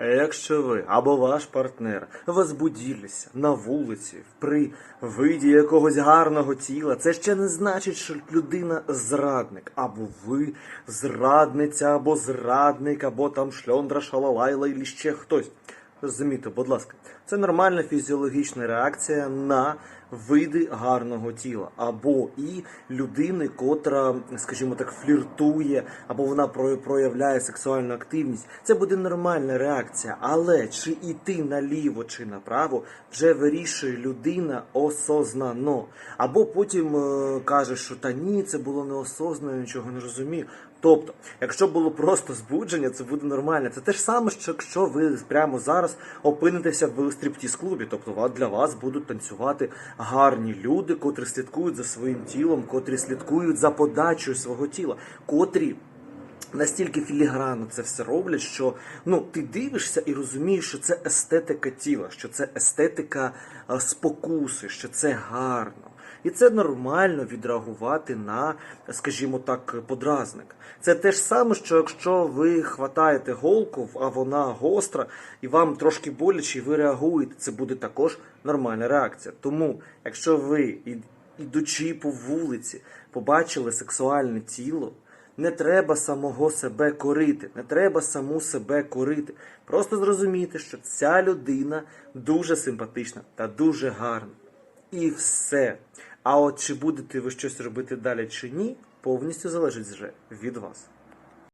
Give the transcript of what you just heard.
Якщо ви або ваш партнер возбуділися на вулиці при виді якогось гарного тіла, це ще не значить, що людина зрадник, або ви зрадниця, або зрадник, або там шльондра, шалалайла, і ще хтось. Розумійте, будь ласка, це нормальна фізіологічна реакція на види гарного тіла, або і людини, котра, скажімо так, фліртує, або вона про- проявляє сексуальну активність. Це буде нормальна реакція. Але чи йти наліво чи направо вже вирішує людина осознано. Або потім е, каже, що та ні, це було неосознано, нічого не розумію. Тобто, якщо було просто збудження, це буде нормально. Це те ж саме, що якщо ви прямо зараз опинитеся в стриптіз-клубі, тобто ва- для вас будуть танцювати гарні люди, котрі слідкують за своїм тілом, котрі слідкують за подачею свого тіла, котрі. Настільки філігранно це все роблять, що ну ти дивишся і розумієш, що це естетика тіла, що це естетика е, спокуси, що це гарно. І це нормально відреагувати на, скажімо так, подразник. Це те ж саме, що якщо ви хватаєте голку, а вона гостра, і вам трошки боляче, і ви реагуєте, це буде також нормальна реакція. Тому, якщо ви, ідучи по вулиці, побачили сексуальне тіло, не треба самого себе корити, не треба саму себе корити. Просто зрозумійте, що ця людина дуже симпатична та дуже гарна. І все. А от чи будете ви щось робити далі чи ні, повністю залежить вже від вас.